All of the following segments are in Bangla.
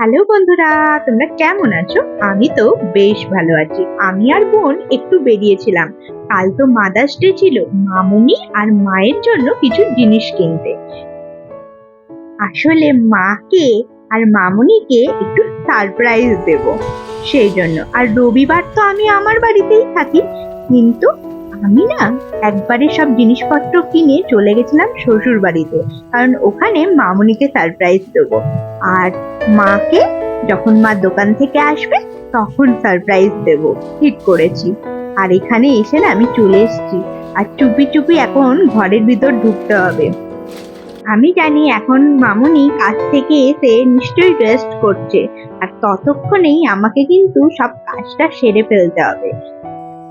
হ্যালো বন্ধুরা, তোমরা কেমন আছো? আমি তো বেশ ভালো আছি। আমি আর বোন একটু বেরিয়েছিলাম। কাল তো মাদার্স ডে ছিল, মামুনি আর মায়ের জন্য কিছু জিনিস কিনতে। আসলে মাকে আর মামুনিকে একটু সারপ্রাইজ দেব। সেই জন্য। আর রবিবার তো আমি আমার বাড়িতেই থাকি, কিন্তু আমি না একবারে সব জিনিসপত্র কিনে চলে গেছিলাম শ্বশুর বাড়িতে কারণ ওখানে মামুনিকে সারপ্রাইজ দেবো। আর মাকে যখন মা দোকান থেকে আসবে, তখন সারপ্রাইজ দেব ঠিক করেছি। আর এখানে এসে না আমি চলে এসেছি, আর চুপি চুপি এখন ঘরের ভিতর ঢুকতে হবে। আমি জানি এখন মামুনি কাজ থেকে এসে নিশ্চয়ই রেস্ট করছে, আর ততক্ষণেই আমাকে কিন্তু সব কাজটা সেরে ফেলতে হবে।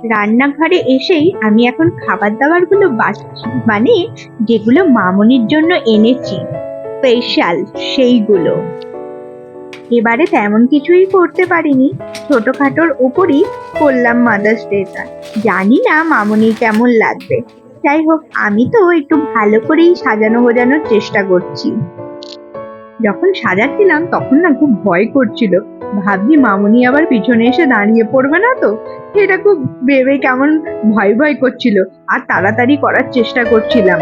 রান্নাঘরে এসেই আমি এখন খাবার দাবারগুলো মানে যেগুলো মামুনির জন্য এনেছি স্পেশাল সেইগুলো। এবারে তেমন কিছুই করতে পারিনি। ছোটখাটোর উপরই করলাম মাদার্স ডেটা জানি না মামুনি কেমন লাগবে। যাই হোক, আমি তো একটু ভালো করেই সাজানো গোজানোর চেষ্টা করছি। যখন সাজাচ্ছিলাম, তখন না খুব ভয় করছিল। ভাবছি মামুনি আবার পিছনে এসে দাঁড়িয়ে পড়বে না তো? সেটা খুব ভেবে কেমন ভয় ভয় করছিল আর তাড়াতাড়ি করার চেষ্টা করছিলাম।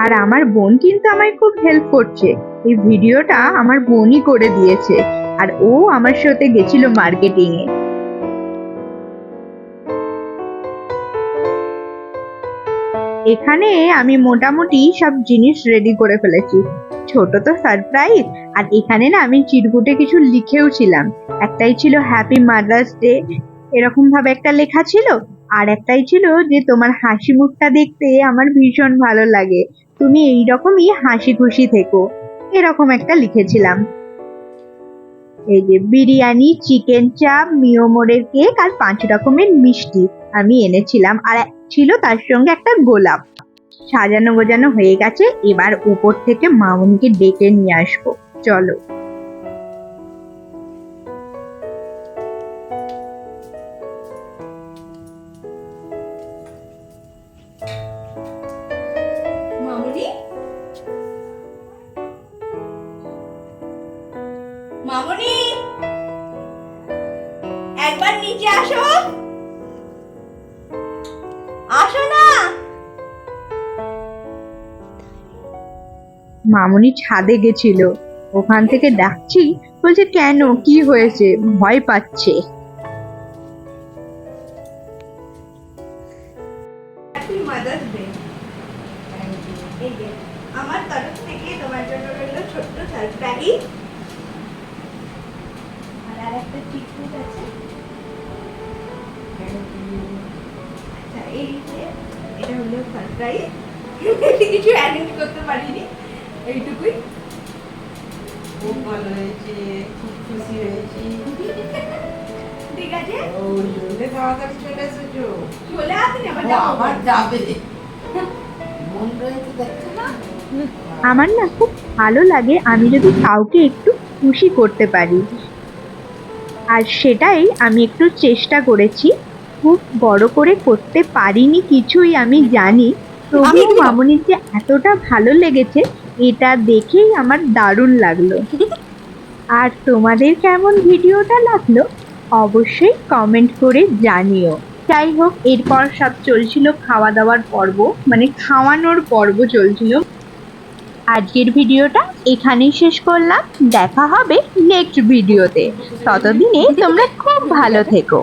আর আমার বোন কিন্তু আমায় খুব হেল্প করছে। এই ভিডিওটা আমার বোনই করে দিয়েছে। আর ও আমার সাথে গেছিল মার্কেটিং এখানে আমি মোটামুটি সব জিনিস রেডি করে ফেলেছি। ছোট তো সারপ্রাইজ আর এখানে না আমি চিরকুটে কিছু লিখেও ছিলাম একটাই ছিল হ্যাপি মাদার্স ডে এরকম ভাবে একটা লেখা ছিল, আর একটাই ছিল যে তোমার হাসি মুখটা দেখতে আমার ভীষণ ভালো লাগে। তুমি এইরকমই হাসি খুশি থেকো, এরকম একটা লিখেছিলাম। এই যে বিরিয়ানি, চিকেন চাপ মিওমোরের কেক, আর পাঁচ রকমের মিষ্টি আমি এনেছিলাম। আর ছিল তার সঙ্গে একটা গোলাপ। সাজানো গোজানো হয়ে গেছে, এবার উপর থেকে মামুনিকে ডেকে নিয়ে আসব। চলো। মামুনি? একবার নিচে আসো। মামুনি ছাদে গেছিল। ওখান থেকে ডাকছি, বলছে, কেন? কি হয়েছে? ভয় পাচ্ছে। আমার তরফ থেকে তোমার জন্য রইল ছোট্ট সারপ্রাইজ আর একটা আছে। আচ্ছা এটা হলো সারপ্রাইজ কিছু এইটুকুই। খুব ভালো হয়েছে খুব খুশি হয়েছি। ঠিক আছে। জন্য তাড়াতাড়ি চলে এসেছ। চলে আসেন আবার আবার যাবে। মন রয়েছে দেখছ না? আমার না খুব ভালো লাগে আমি যদি কাউকে একটু খুশি করতে পারি। আর সেটাই আমি একটু চেষ্টা করেছি খুব বড় করে করতে পারিনি কিছুই আমি জানি। তবুও মামনির যে এতটা ভালো লেগেছে এটা দেখেই আমার দারুণ লাগল। আর তোমাদের কেমন ভিডিওটা লাগল, অবশ্যই কমেন্ট করে জানিও। যাই হোক, এরপর সব চলছিল খাওয়া দাওয়ার পর্ব মানে খাওয়ানোর পর্ব চলছিল। আজকের ভিডিওটা এখানেই শেষ করলাম। দেখা হবে নেক্সট ভিডিওতে। ততদিনে তোমরা খুব ভালো থেকো।